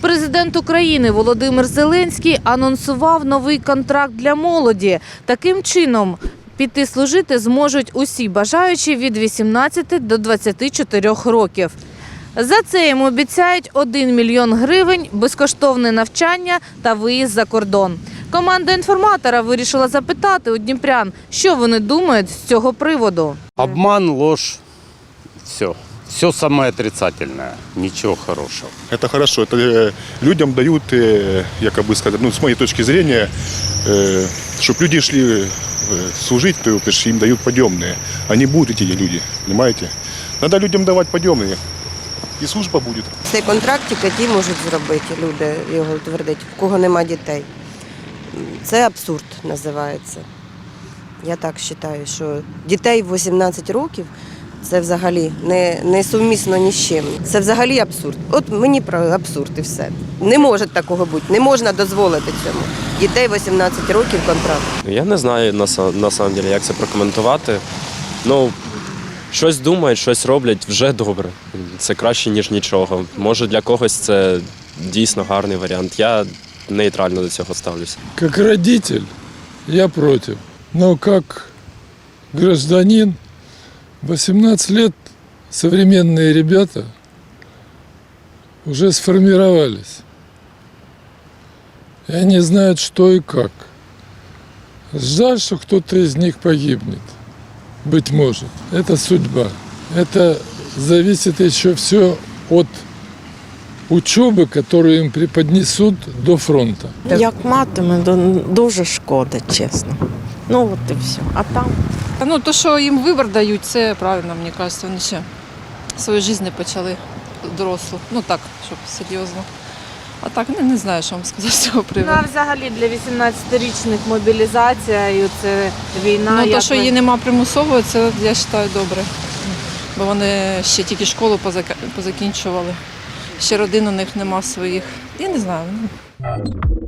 Президент України Володимир Зеленський анонсував новий контракт для молоді. Таким чином піти служити зможуть усі бажаючі від 18 до 24 років. За це йому обіцяють 1 мільйон гривень, безкоштовне навчання та виїзд за кордон. Команда інформатора вирішила запитати у дніпрян, що вони думають з цього приводу. Обман, ложь, все. Все самое отрицательное, ничего хорошего. Это хорошо. Это э, людям дают, э, якобы сказать, ну, с моей точки зрения, чтобы люди шли э, служить, то потому что им дают подъемные. Они будут эти люди, понимаете? Надо людям давать подъемные. І служба буде. Цей контракт тільки ті можуть зробити, люди його твердять, в кого нема дітей. Це абсурд називається. Я так вважаю, що дітей в 18 років це взагалі не, не сумісно ні з чим. Це взагалі абсурд. От мені про абсурд і все. Не може такого бути, не можна дозволити цьому. Дітей 18 років контракт. Я не знаю на, на самом деле, як це прокоментувати. Ну, щось думають, щось роблять вже добре. Це краще, ніж нічого. Може для когось це дійсно гарний варіант. Я нейтрально до цього ставлюся. Как родитель я против. Но как гражданин 18 лет современные ребята уже сформировались. И они знают, что и как. Жаль, что кто-то из них погибнет. Быть может. Это судьба. Это зависит еще все от учебы, которую им преподнесут до фронта. Як матиме, то дуже шкода, чесно. Ну от і все. А там Ну, то, що їм вибір дають, це правильно, мені кажеться. Вони ще свою життя не почали дорослу. Ну так, щоб серйозно. А так не, не знаю, що вам сказати з цього Ну, приводу. а взагалі для 18-річних мобілізація і це війна. Ну, то, як що ви- її нема примусової, це я вважаю добре. Бо вони ще тільки школу позака- позакінчували. Ще родин у них нема своїх. Я не знаю. ну,